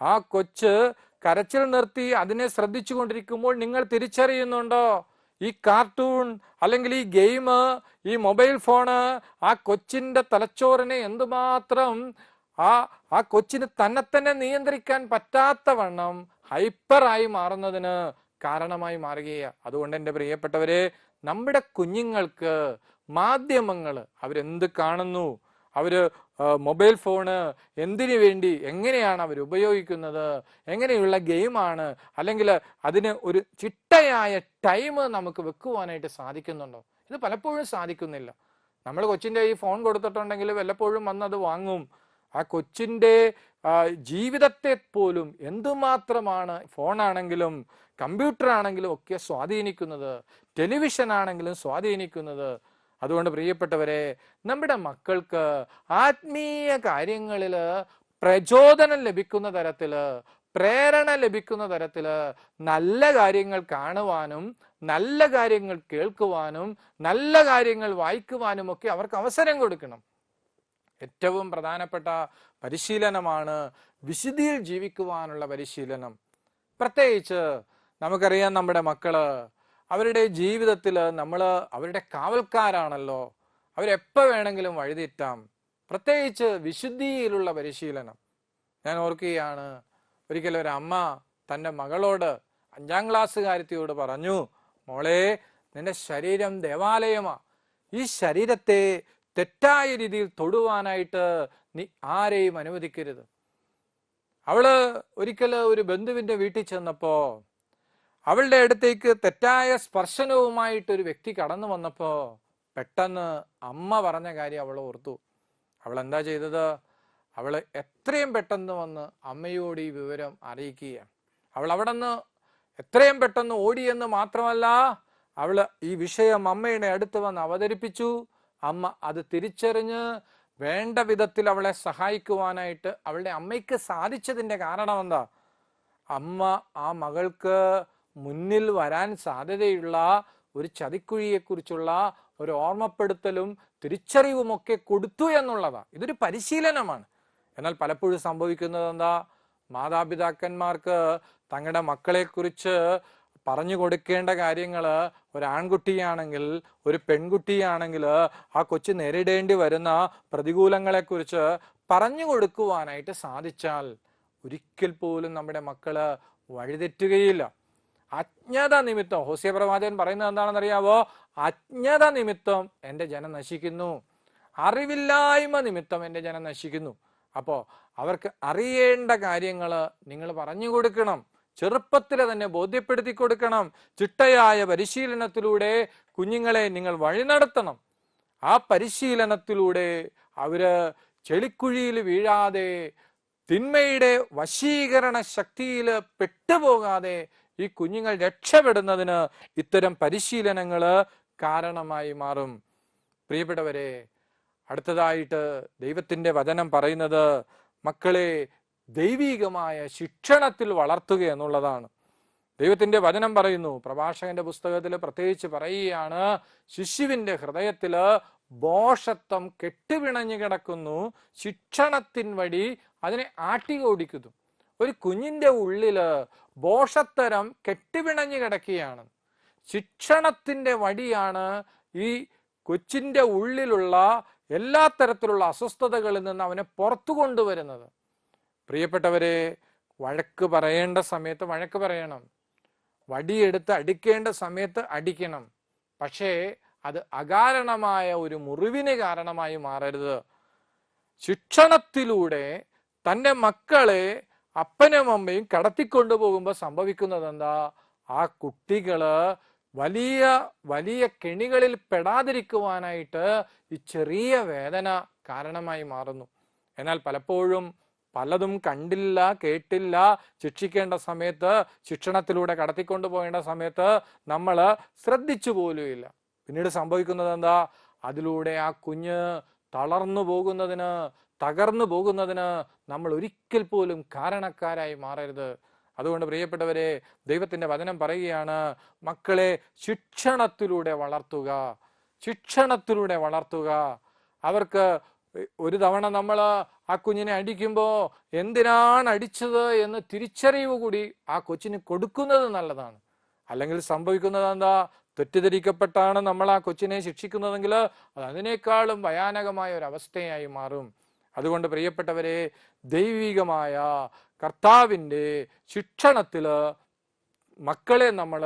ആ കൊച്ച് കരച്ചിൽ നിർത്തി അതിനെ ശ്രദ്ധിച്ചു കൊണ്ടിരിക്കുമ്പോൾ നിങ്ങൾ തിരിച്ചറിയുന്നുണ്ടോ? ഈ കാർട്ടൂൺ അല്ലെങ്കിൽ ഈ ഗെയിം ഈ മൊബൈൽ ഫോണ് ആ കൊച്ചിന്റെ തലച്ചോറിനെ എന്തുമാത്രം ആ ആ കൊച്ചിന് തന്നെ തന്നെ നിയന്ത്രിക്കാൻ വണ്ണം ഹൈപ്പറായി മാറുന്നതിന് കാരണമായി മാറുകയാണ് അതുകൊണ്ട് എന്റെ പ്രിയപ്പെട്ടവരെ നമ്മുടെ കുഞ്ഞുങ്ങൾക്ക് മാധ്യമങ്ങൾ അവരെന്ത് കാണുന്നു? അവർ മൊബൈൽ ഫോണ് എന്തിനു വേണ്ടി എങ്ങനെയാണ് അവർ ഉപയോഗിക്കുന്നത്? എങ്ങനെയുള്ള ഗെയിമാണ്? അല്ലെങ്കിൽ അതിന് ഒരു ചിട്ടയായ ടൈം നമുക്ക് വെക്കുവാനായിട്ട് സാധിക്കുന്നുണ്ടോ? ഇത് പലപ്പോഴും സാധിക്കുന്നില്ല. നമ്മൾ കൊച്ചിന്റെ ഈ ഫോൺ കൊടുത്തിട്ടുണ്ടെങ്കിൽ വല്ലപ്പോഴും വന്ന് അത് വാങ്ങും. ആ കൊച്ചിന്റെ ജീവിതത്തെ പോലും എന്തുമാത്രമാണ് ഫോണാണെങ്കിലും കമ്പ്യൂട്ടർ ആണെങ്കിലും ഒക്കെ സ്വാധീനിക്കുന്നത് ടെലിവിഷൻ ആണെങ്കിലും സ്വാധീനിക്കുന്നത്. അതുകൊണ്ട് പ്രിയപ്പെട്ടവരെ നമ്മുടെ മക്കൾക്ക് ആത്മീയ കാര്യങ്ങളിൽ പ്രചോദനം ലഭിക്കുന്ന തരത്തിൽ പ്രേരണ ലഭിക്കുന്ന തരത്തിൽ നല്ല കാര്യങ്ങൾ കാണുവാനും നല്ല കാര്യങ്ങൾ കേൾക്കുവാനും നല്ല കാര്യങ്ങൾ വായിക്കുവാനും ഒക്കെ അവർക്ക് അവസരം കൊടുക്കണം. ഏറ്റവും പ്രധാനപ്പെട്ട പരിശീലനമാണ് വിശുദ്ധിയിൽ ജീവിക്കുവാനുള്ള പരിശീലനം. പ്രത്യേകിച്ച് നമുക്കറിയാം നമ്മുടെ മക്കൾ അവരുടെ ജീവിതത്തിൽ നമ്മൾ അവരുടെ കാവൽക്കാരാണല്ലോ. അവരെപ്പോൾ വേണമെങ്കിലും വഴിതെറ്റാം. പ്രത്യേകിച്ച് വിശുദ്ധിയിലുള്ള പരിശീലനം. ഞാൻ ഓർക്കുകയാണ് ഒരിക്കലും ഒരു അമ്മ തന്റെ മകളോട് അഞ്ചാം ക്ലാസ്സുകാരത്തിയോട് പറഞ്ഞു മോളെ നിന്റെ ശരീരം ദേവാലയമാ. ഈ ശരീരത്തെ തെറ്റായ രീതിയിൽ തൊടുവാനായിട്ട് നീ ആരെയും അനുവദിക്കരുത്. അവൾ ഒരിക്കൽ ഒരു ബന്ധുവിന്റെ വീട്ടിൽ ചെന്നപ്പോ അവളുടെ അടുത്തേക്ക് തെറ്റായ സ്പർശനവുമായിട്ട് ഒരു വ്യക്തി കടന്നു വന്നപ്പോ പെട്ടെന്ന് അമ്മ പറഞ്ഞ കാര്യം അവൾ ഓർത്തു. അവൾ എന്താ ചെയ്തത്? അവൾ എത്രയും പെട്ടെന്ന് വന്ന് അമ്മയോട് ഈ വിവരം അറിയിക്കുകയാണ്. അവൾ അവിടെ നിന്ന് എത്രയും പെട്ടെന്ന് ഓടിയെന്ന് മാത്രമല്ല അവൾ ഈ വിഷയം അമ്മയുടെ അടുത്ത് വന്ന് അവതരിപ്പിച്ചു. അമ്മ അത് തിരിച്ചറിഞ്ഞ് വേണ്ട വിധത്തിൽ അവളെ സഹായിക്കുവാനായിട്ട് അവളുടെ അമ്മയ്ക്ക് സാധിച്ചതിന്റെ കാരണം എന്താ? അമ്മ ആ മകൾക്ക് മുന്നിൽ വരാൻ സാധ്യതയുള്ള ഒരു ചതിക്കുഴിയെക്കുറിച്ചുള്ള ഒരു ഓർമ്മപ്പെടുത്തലും തിരിച്ചറിവുമൊക്കെ കൊടുത്തു എന്നുള്ളതാണ് ഇതൊരു പരിശീലനമാണ്. എന്നാൽ പലപ്പോഴും സംഭവിക്കുന്നത് എന്താ? മാതാപിതാക്കന്മാർക്ക് തങ്ങളുടെ മക്കളെക്കുറിച്ച് പറഞ്ഞു കൊടുക്കേണ്ട കാര്യങ്ങൾ ഒരു ആൺകുട്ടിയാണെങ്കിൽ ഒരു പെൺകുട്ടിയാണെങ്കിൽ ആ കൊച്ചു നേരിടേണ്ടി വരുന്ന പ്രതികൂലങ്ങളെക്കുറിച്ച് പറഞ്ഞു കൊടുക്കുവാനായിട്ട് സാധിച്ചാൽ ഒരിക്കൽ പോലും നമ്മുടെ മക്കൾ വഴിതെറ്റുകയില്ല. അജ്ഞത നിമിത്തം ഹോസിയ പ്രവാചകൻ പറയുന്നത് എന്താണെന്ന് അറിയാവോ അജ്ഞത നിമിത്തം എന്റെ ജനം നശിക്കുന്നു. അറിവില്ലായ്മ നിമിത്തം എന്റെ ജനം നശിക്കുന്നു. അപ്പോൾ അവർക്ക് അറിയേണ്ട കാര്യങ്ങൾ നിങ്ങൾ പറഞ്ഞു കൊടുക്കണം. ചെറുപ്പത്തിൽ തന്നെ ബോധ്യപ്പെടുത്തി കൊടുക്കണം. ചിട്ടയായ പരിശീലനത്തിലൂടെ കുഞ്ഞുങ്ങളെ നിങ്ങൾ വഴി നടത്തണം. ആ പരിശീലനത്തിലൂടെ അവർ ചെളിക്കുഴിയിൽ വീഴാതെ തിന്മയുടെ വശീകരണ ശക്തിയിൽ പെട്ടുപോകാതെ ഈ കുഞ്ഞുങ്ങൾ രക്ഷപ്പെടുന്നതിന് ഇത്തരം പരിശീലനങ്ങൾ കാരണമായി മാറും. പ്രിയപ്പെട്ടവരെ അടുത്തതായിട്ട് ദൈവത്തിന്റെ വചനം പറയുന്നത് മക്കളെ ദൈവീകമായ ശിക്ഷണത്തിൽ വളർത്തുക എന്നുള്ളതാണ്. ദൈവത്തിന്റെ വചനം പറയുന്നു പ്രഭാഷകന്റെ പുസ്തകത്തിൽ പ്രത്യേകിച്ച് പറയുകയാണ് ശിശുവിന്റെ ഹൃദയത്തിൽ ബോഷത്വം കെട്ടുപിണഞ്ഞു കിടക്കുന്നു ശിക്ഷണത്തിൻ വഴി അതിനെ ആട്ടി ഓടിക്കുന്നു ഒരു കുഞ്ഞിന്റെ ഉള്ളിൽ ബോഷത്തരം കെട്ടുപിണഞ്ഞു കിടക്കുകയാണ്. ശിക്ഷണത്തിന്റെ വഴിയാണ് ഈ കൊച്ചിന്റെ ഉള്ളിലുള്ള എല്ലാ തരത്തിലുള്ള അസ്വസ്ഥതകളിൽ നിന്ന് അവനെ പുറത്തു കൊണ്ടുവരുന്നത്. പ്രിയപ്പെട്ടവരെ വഴക്ക് പറയേണ്ട സമയത്ത് വഴക്ക് പറയണം. വടിയെടുത്ത് അടിക്കേണ്ട സമയത്ത് അടിക്കണം. പക്ഷേ അത് അകാരണമായ ഒരു മുറിവിന് കാരണമായി മാറരുത്. ശിക്ഷണത്തിലൂടെ തന്റെ മക്കളെ അപ്പനും അമ്മയും കടത്തിക്കൊണ്ടു പോകുമ്പോൾ സംഭവിക്കുന്നത് എന്താ ആ കുട്ടികൾ വലിയ വലിയ കെണികളിൽ പെടാതിരിക്കുവാനായിട്ട് ഈ ചെറിയ വേദന കാരണമായി മാറുന്നു. എന്നാൽ പലപ്പോഴും പലതും കണ്ടില്ല കേട്ടില്ല. ശിക്ഷിക്കേണ്ട സമയത്ത് ശിക്ഷണത്തിലൂടെ കടത്തിക്കൊണ്ടു പോകേണ്ട സമയത്ത് നമ്മൾ ശ്രദ്ധിച്ചു പോലുമില്ല. പിന്നീട് സംഭവിക്കുന്നത് എന്താ? അതിലൂടെ ആ കുഞ്ഞ് തളർന്നു പോകുന്നതിന് തകർന്നു പോകുന്നതിന് നമ്മൾ ഒരിക്കൽ പോലും കാരണക്കാരായി മാറരുത്. അതുകൊണ്ട് പ്രിയപ്പെട്ടവരെ ദൈവത്തിന്റെ വചനം പറയുകയാണ് മക്കളെ ശിക്ഷണത്തിലൂടെ വളർത്തുക. ശിക്ഷണത്തിലൂടെ വളർത്തുക. അവർക്ക് ഒരു തവണ നമ്മൾ ആ കുഞ്ഞിനെ അടിക്കുമ്പോൾ എന്തിനാണ് അടിച്ചത് എന്ന് തിരിച്ചറിവ് കൂടി ആ കൊച്ചിന് കൊടുക്കുന്നത് നല്ലതാണ്. അല്ലെങ്കിൽ സംഭവിക്കുന്നത് എന്താ? തെറ്റിദ്ധരിക്കപ്പെട്ടാണ് നമ്മൾ ആ കൊച്ചിനെ ശിക്ഷിക്കുന്നതെങ്കിൽ അത് അതിനേക്കാളും ഭയാനകമായ ഒരു അവസ്ഥയായി മാറും. അതുകൊണ്ട് പ്രിയപ്പെട്ടവരെ ദൈവികമായ കർത്താവിന്റെ ശിക്ഷണത്തിൽ മക്കളെ നമ്മൾ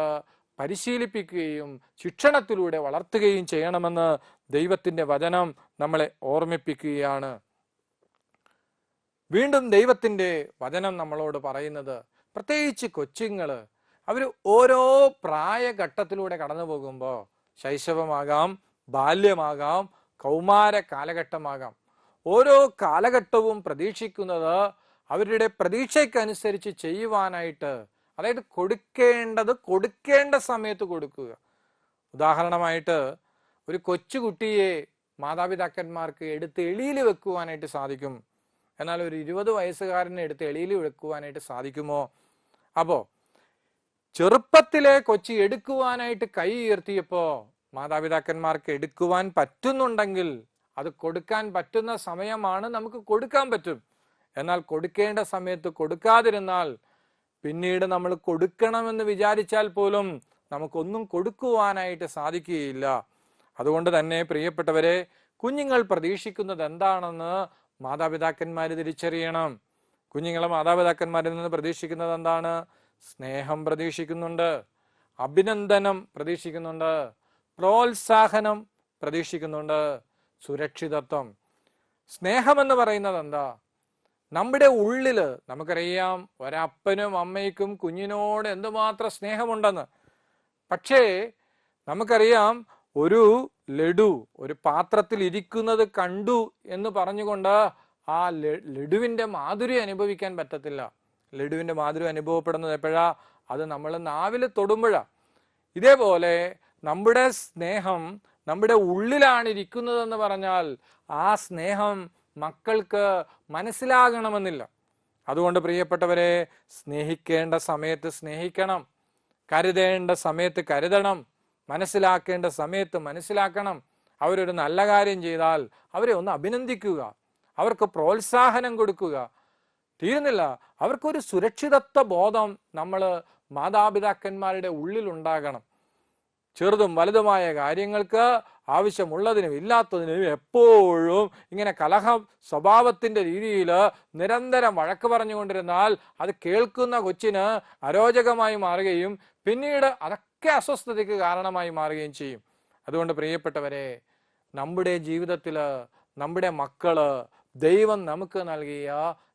പരിശീലിപ്പിക്കുകയും ശിക്ഷണത്തിലൂടെ വളർത്തുകയും ചെയ്യണമെന്ന് ദൈവത്തിന്റെ വചനം നമ്മളെ ഓർമ്മിപ്പിക്കുകയാണ്. വീണ്ടും ദൈവത്തിന്റെ വചനം നമ്മളോട് പറയുന്നത് പ്രത്യേകിച്ച് കൊച്ചുങ്ങൾ അവർ ഓരോ പ്രായഘട്ടത്തിലൂടെ കടന്നു പോകുമ്പോൾ ശൈശവമാകാം ബാല്യമാകാം കൗമാര കാലഘട്ടമാകാം. ഓരോ കാലഘട്ടവും പ്രതീക്ഷിക്കുന്നത് അവരുടെ പ്രതീക്ഷയ്ക്കനുസരിച്ച് ചെയ്യുവാനായിട്ട് അതായത് കൊടുക്കേണ്ടത് കൊടുക്കേണ്ട സമയത്ത് കൊടുക്കുക. ഉദാഹരണമായിട്ട് ഒരു കൊച്ചുകുട്ടിയെ മാതാപിതാക്കന്മാർക്ക് എടുത്ത് എളിയിൽ വെക്കുവാനായിട്ട് സാധിക്കും. എന്നാൽ ഒരു ഇരുപത് വയസ്സുകാരനെ എടുത്ത് എളിയിൽ വെക്കുവാനായിട്ട് സാധിക്കുമോ? അപ്പോ ചെറുപ്പത്തിലെ കൊച്ചി എടുക്കുവാനായിട്ട് കൈ ഉയർത്തിയപ്പോ മാതാപിതാക്കന്മാർക്ക് എടുക്കുവാൻ പറ്റുന്നുണ്ടെങ്കിൽ അത് കൊടുക്കാൻ പറ്റുന്ന സമയമാണ് നമുക്ക് കൊടുക്കാൻ പറ്റും. എന്നാൽ കൊടുക്കേണ്ട സമയത്ത് കൊടുക്കാതിരുന്നാൽ പിന്നീട് നമ്മൾ കൊടുക്കണമെന്ന് വിചാരിച്ചാൽ പോലും നമുക്കൊന്നും കൊടുക്കുവാനായിട്ട് സാധിക്കുകയില്ല. അതുകൊണ്ട് തന്നെ പ്രിയപ്പെട്ടവരെ കുഞ്ഞുങ്ങൾ പ്രതീക്ഷിക്കുന്നത് എന്താണെന്ന് മാതാപിതാക്കന്മാർ തിരിച്ചറിയണം. കുഞ്ഞുങ്ങളെ മാതാപിതാക്കന്മാരിൽ നിന്ന് പ്രതീക്ഷിക്കുന്നത് എന്താണ്? സ്നേഹം പ്രതീക്ഷിക്കുന്നുണ്ട് അഭിനന്ദനം പ്രതീക്ഷിക്കുന്നുണ്ട് പ്രോത്സാഹനം പ്രതീക്ഷിക്കുന്നുണ്ട് സുരക്ഷിതത്വം. സ്നേഹമെന്ന് പറയുന്നത് എന്താ? നമ്മുടെ ഉള്ളിൽ നമുക്കറിയാം ഒരപ്പനും അമ്മയ്ക്കും കുഞ്ഞിനോട് എന്തുമാത്രം സ്നേഹമുണ്ടെന്ന്. പക്ഷേ നമുക്കറിയാം ഒരു ലഡു ഒരു പാത്രത്തിൽ ഇരിക്കുന്നത് കണ്ടു എന്ന് പറഞ്ഞുകൊണ്ട് ആ ലഡുവിന്റെ മാധുര്യം അനുഭവിക്കാൻ പറ്റത്തില്ല. ലഡുവിന്റെ മാധുരി അനുഭവപ്പെടുന്നത് എപ്പോഴാ? അത് നമ്മൾ നാവിൽ തൊടുമ്പോഴാ. ഇതേപോലെ നമ്മുടെ സ്നേഹം നമ്മുടെ ഉള്ളിലാണ് ഇരിക്കുന്നതെന്ന് പറഞ്ഞാൽ ആ സ്നേഹം മക്കൾക്ക് മനസ്സിലാകണമെന്നില്ല. അതുകൊണ്ട് പ്രിയപ്പെട്ടവരെ സ്നേഹിക്കേണ്ട സമയത്ത് സ്നേഹിക്കണം. കരുതേണ്ട സമയത്ത് കരുതണം. മനസ്സിലാക്കേണ്ട സമയത്ത് മനസ്സിലാക്കണം. അവരൊരു നല്ല കാര്യം ചെയ്താൽ അവരെ ഒന്ന് അഭിനന്ദിക്കുക. അവർക്ക് പ്രോത്സാഹനം കൊടുക്കുക. തീരുന്നില്ല. അവർക്കൊരു സുരക്ഷിതത്വ ബോധം നമ്മൾ മാതാപിതാക്കന്മാരുടെ ഉള്ളിൽ ഉണ്ടാകണം ചെറുതും വലുതുമായ കാര്യങ്ങൾക്ക് ആവശ്യമുള്ളതിനും ഇല്ലാത്തതിനും എപ്പോഴും ഇങ്ങനെ കലഹ സ്വഭാവത്തിന്റെ രീതിയിൽ നിരന്തരം വഴക്ക് പറഞ്ഞുകൊണ്ടിരുന്നാൽ അത് കേൾക്കുന്ന കൊച്ചിന് അരോചകമായി മാറുകയും പിന്നീട് അതൊക്കെ അസ്വസ്ഥതയ്ക്ക് കാരണമായി മാറുകയും ചെയ്യും. അതുകൊണ്ട് പ്രിയപ്പെട്ടവരെ നമ്മുടെ ജീവിതത്തിൽ നമ്മുടെ മക്കൾ ദൈവം നമുക്ക് നൽകിയ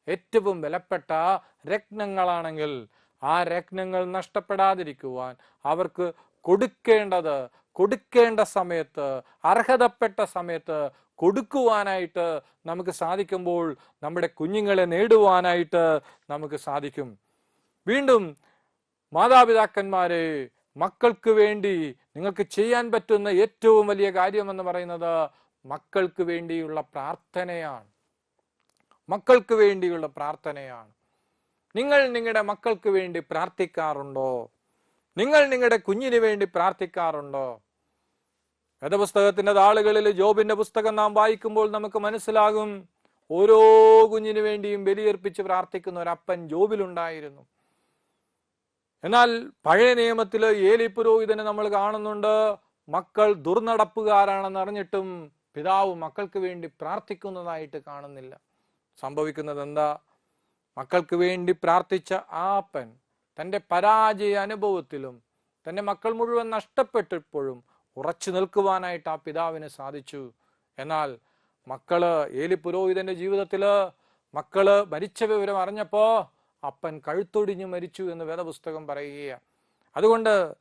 ഏറ്റവും വിലപ്പെട്ട രത്നങ്ങളാണെങ്കിൽ ആ രത്നങ്ങൾ നഷ്ടപ്പെടാതിരിക്കുവാൻ അവർക്ക് കൊടുക്കേണ്ടത് കൊടുക്കേണ്ട സമയത്ത് അർഹതപ്പെട്ട സമയത്ത് കൊടുക്കുവാനായിട്ട് നമുക്ക് സാധിക്കുമ്പോൾ നമ്മുടെ കുഞ്ഞുങ്ങളെ നേടുവാനായിട്ട് നമുക്ക് സാധിക്കും. വീണ്ടും മാതാപിതാക്കന്മാരെ മക്കൾക്ക് വേണ്ടി നിങ്ങൾക്ക് ചെയ്യാൻ പറ്റുന്ന ഏറ്റവും വലിയ കാര്യം എന്ന് പറയുന്നത് മക്കൾക്ക് വേണ്ടിയുള്ള പ്രാർത്ഥനയാണ്. മക്കൾക്ക് വേണ്ടിയുള്ള പ്രാർത്ഥനയാണ്. നിങ്ങൾ നിങ്ങളുടെ മക്കൾക്ക് വേണ്ടി പ്രാർത്ഥിക്കാറുണ്ടോ? നിങ്ങൾ നിങ്ങളുടെ കുഞ്ഞിന് വേണ്ടി പ്രാർത്ഥിക്കാറുണ്ടോ? വേദപുസ്തകത്തിന്റെ താളുകളിൽ ജോബിന്റെ പുസ്തകം നാം വായിക്കുമ്പോൾ നമുക്ക് മനസ്സിലാകും ഓരോ കുഞ്ഞിനു വേണ്ടിയും ബലിയർപ്പിച്ച് പ്രാർത്ഥിക്കുന്ന ഒരപ്പൻ ജോബിലുണ്ടായിരുന്നു. എന്നാൽ പഴയ നിയമത്തിൽ ഏലി പുരോഹിതനെ നമ്മൾ കാണുന്നുണ്ട്. മക്കൾ ദുർനടപ്പുകാരാണെന്ന് അറിഞ്ഞിട്ടും പിതാവ് മക്കൾക്ക് വേണ്ടി പ്രാർത്ഥിക്കുന്നതായിട്ട് കാണുന്നില്ല. സംഭവിക്കുന്നത് എന്താ? മക്കൾക്ക് വേണ്ടി പ്രാർത്ഥിച്ച ആ അപ്പൻ തന്റെ പരാജയ അനുഭവത്തിലും തന്റെ മക്കൾ മുഴുവൻ നഷ്ടപ്പെട്ടപ്പോഴും ഉറച്ചു നിൽക്കുവാനായിട്ട് ആ പിതാവിന് സാധിച്ചു. എന്നാൽ മക്കൾ ഏലി പുരോഹിതന്റെ ജീവിതത്തിൽ മക്കൾ മരിച്ച വിവരം അറിഞ്ഞപ്പോ അപ്പൻ കഴുത്തൊടിഞ്ഞു മരിച്ചു എന്ന് വേദപുസ്തകം പറയുകയാണ്. അതുകൊണ്ട്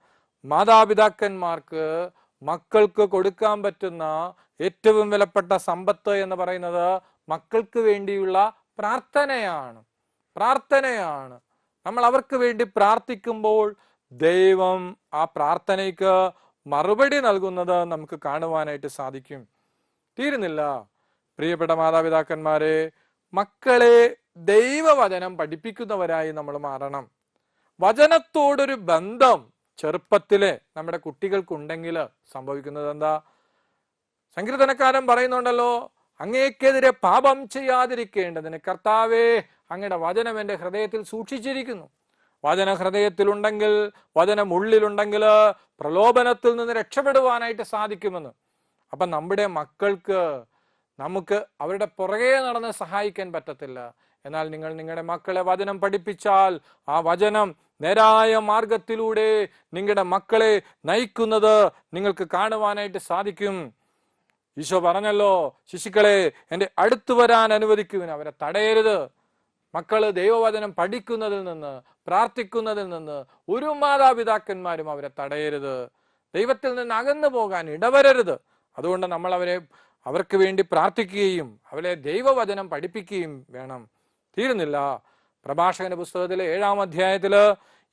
മാതാപിതാക്കന്മാർക്ക് മക്കൾക്ക് കൊടുക്കാൻ പറ്റുന്ന ഏറ്റവും വിലപ്പെട്ട സമ്പത്ത് എന്ന് പറയുന്നത് മക്കൾക്ക് വേണ്ടിയുള്ള പ്രാർത്ഥനയാണ്. പ്രാർത്ഥനയാണ്. നമ്മൾ അവർക്ക് വേണ്ടി പ്രാർത്ഥിക്കുമ്പോൾ ദൈവം ആ പ്രാർത്ഥനയ്ക്ക് മറുപടി നൽകുന്നത് നമുക്ക് കാണുവാനായിട്ട് സാധിക്കും. തീരുന്നില്ല. പ്രിയപ്പെട്ട മാതാപിതാക്കന്മാരെ മക്കളെ ദൈവവചനം പഠിപ്പിക്കുന്നവരായി നമ്മൾ മാറണം. വചനത്തോടൊരു ബന്ധം ചെറുപ്പത്തിലെ നമ്മുടെ കുട്ടികൾക്കുണ്ടെങ്കിൽ സംഭവിക്കുന്നത് എന്താ? സങ്കീർത്തനക്കാരൻ പറയുന്നുണ്ടല്ലോ അങ്ങേക്കെതിരെ പാപം ചെയ്യാതിരിക്കേണ്ടതിന് കർത്താവേ അങ്ങയുടെ വചനം എന്റെ ഹൃദയത്തിൽ സൂക്ഷിച്ചിരിക്കുന്നു. വചന ഹൃദയത്തിലുണ്ടെങ്കിൽ വചനം ഉള്ളിലുണ്ടെങ്കിൽ പ്രലോഭനത്തിൽ നിന്ന് രക്ഷപ്പെടുവാനായിട്ട് സാധിക്കുമെന്ന്. അപ്പം നമ്മുടെ മക്കൾക്ക് നമുക്ക് അവരുടെ പുറകെ നടന്ന് സഹായിക്കാൻ പറ്റത്തില്ല. എന്നാൽ നിങ്ങൾ നിങ്ങളുടെ മക്കളെ വചനം പഠിപ്പിച്ചാൽ ആ വചനം നേരായ മാർഗത്തിലൂടെ നിങ്ങളുടെ മക്കളെ നയിക്കുന്നത് നിങ്ങൾക്ക് കാണുവാനായിട്ട് സാധിക്കും. ഈശോ പറഞ്ഞല്ലോ ശിശുക്കളെ എന്റെ അടുത്തു വരാൻ അനുവദിക്കുവിന് അവരെ തടയരുത്. മക്കൾ ദൈവവചനം പഠിക്കുന്നതിൽ നിന്ന് പ്രാർത്ഥിക്കുന്നതിൽ നിന്ന് ഒരു മാതാപിതാക്കന്മാരും അവരെ തടയരുത്. ദൈവത്തിൽ നിന്ന് അകന്നു പോകാൻ ഇടവരരുത്. അതുകൊണ്ട് നമ്മൾ അവരെ അവർക്ക് വേണ്ടി പ്രാർത്ഥിക്കുകയും അവരെ ദൈവവചനം പഠിപ്പിക്കുകയും വേണം. തീരുന്നില്ല. പ്രഭാഷകന്റെ പുസ്തകത്തിലെ ഏഴാം അധ്യായത്തിൽ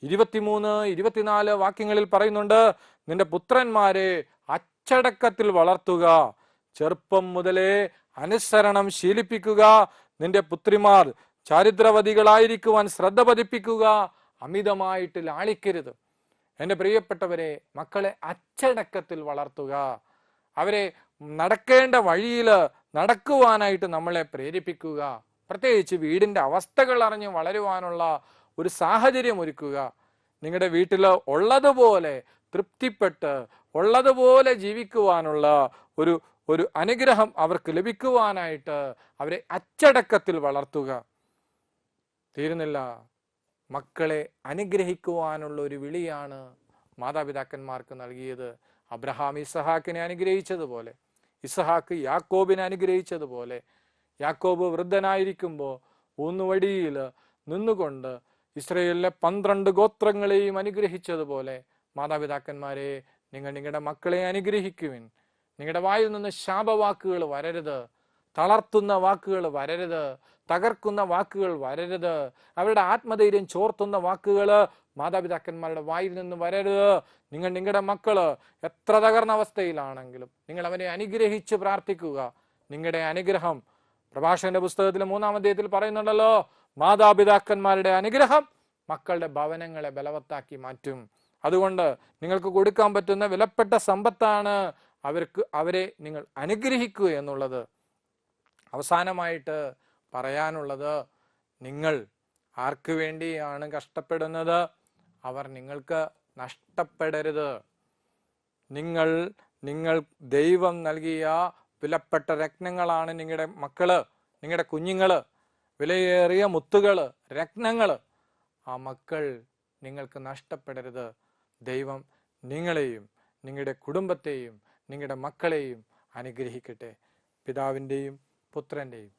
ഇരുപത്തിമൂന്ന് ഇരുപത്തിനാല് വാക്യങ്ങളിൽ പറയുന്നുണ്ട് നിന്റെ പുത്രന്മാരെ അച്ചടക്കത്തിൽ വളർത്തുക. ചെറുപ്പം മുതലേ അനുസരണം ശീലിപ്പിക്കുക. നിന്റെ പുത്രിമാർ ചാരിത്രവതികളായിരിക്കുവാൻ ശ്രദ്ധ പതിപ്പിക്കുക അമിതമായിട്ട് ലാളിക്കരുത്. എന്റെ പ്രിയപ്പെട്ടവരെ മക്കളെ അച്ചടക്കത്തിൽ വളർത്തുക. അവരെ നടക്കേണ്ട വഴിയിൽ നടക്കുവാനായിട്ട് നമ്മളെ പ്രേരിപ്പിക്കുക. പ്രത്യേകിച്ച് വീടിന്റെ അവസ്ഥകൾ അറിഞ്ഞ് വളരുവാനുള്ള ഒരു സാഹചര്യം ഒരുക്കുക. നിങ്ങളുടെ വീട്ടിൽ ഉള്ളതുപോലെ തൃപ്തിപ്പെട്ട് ഉള്ളതുപോലെ ജീവിക്കുവാനുള്ള ഒരു ഒരു അനുഗ്രഹം അവർക്ക് ലഭിക്കുവാനായിട്ട് അവരെ അച്ചടക്കത്തിൽ വളർത്തുക. തീരുന്നില്ല. മക്കളെ അനുഗ്രഹിക്കുവാനുള്ള ഒരു വിളിയാണ് മാതാപിതാക്കന്മാർക്ക് നൽകിയത്. അബ്രഹാം ഇസഹാക്കിനെ അനുഗ്രഹിച്ചതുപോലെ ഇസഹാക്ക് യാക്കോബിനെ അനുഗ്രഹിച്ചതുപോലെ യാക്കോബ് വൃദ്ധനായിരിക്കുമ്പോൾ ഊന്നുവടിയിൽ നിന്നുകൊണ്ട് ഇസ്രയേലിലെ പന്ത്രണ്ട് ഗോത്രങ്ങളെയും അനുഗ്രഹിച്ചതുപോലെ മാതാപിതാക്കന്മാരെ നിങ്ങൾ നിങ്ങളുടെ മക്കളെ അനുഗ്രഹിക്കുവിൻ. നിങ്ങളുടെ വായിൽ നിന്ന് ശാപവാക്കുകൾ വരരുത്. തളർത്തുന്ന വാക്കുകൾ വരരുത്. തകർക്കുന്ന വാക്കുകൾ വരരുത്. അവരുടെ ആത്മധൈര്യം ചോർത്തുന്ന വാക്കുകൾ മാതാപിതാക്കന്മാരുടെ വായിൽ നിന്ന് വരരുത്. നിങ്ങൾ നിങ്ങളുടെ മക്കൾ എത്ര തകർന്ന അവസ്ഥയിലാണെങ്കിലും നിങ്ങൾ അവനെ അനുഗ്രഹിച്ച് പ്രാർത്ഥിക്കുക. നിങ്ങളുടെ അനുഗ്രഹം പ്രഭാഷകന്റെ പുസ്തകത്തിലെ മൂന്നാം അധ്യായത്തിൽ പറയുന്നുണ്ടല്ലോ മാതാപിതാക്കന്മാരുടെ അനുഗ്രഹം മക്കളുടെ ഭവനങ്ങളെ ബലവത്താക്കി മാറ്റും. അതുകൊണ്ട് നിങ്ങൾക്ക് കൊടുക്കാൻ പറ്റുന്ന വിലപ്പെട്ട സമ്പത്താണ് അവർക്ക് അവരെ നിങ്ങൾ അനുഗ്രഹിക്കുക എന്നുള്ളത്. അവസാനമായിട്ട് പറയാനുള്ളത് നിങ്ങൾ ആർക്ക് വേണ്ടിയാണ് കഷ്ടപ്പെടുന്നത്? അവർ നിങ്ങൾക്ക് നഷ്ടപ്പെടരുത്. നിങ്ങൾ നിങ്ങൾ ദൈവം നൽകിയ വിലപ്പെട്ട രത്നങ്ങളാണ് നിങ്ങളുടെ മക്കൾ നിങ്ങളുടെ കുഞ്ഞുങ്ങൾ വിലയേറിയ മുത്തുകൾ രത്നങ്ങൾ. ആ മക്കൾ നിങ്ങൾക്ക് നഷ്ടപ്പെടരുത്. ദൈവം നിങ്ങളെയും നിങ്ങളുടെ കുടുംബത്തെയും നിങ്ങളുടെ മക്കളെയും അനുഗ്രഹിക്കട്ടെ. പിതാവിന്റെയും പുത്രന്റെയും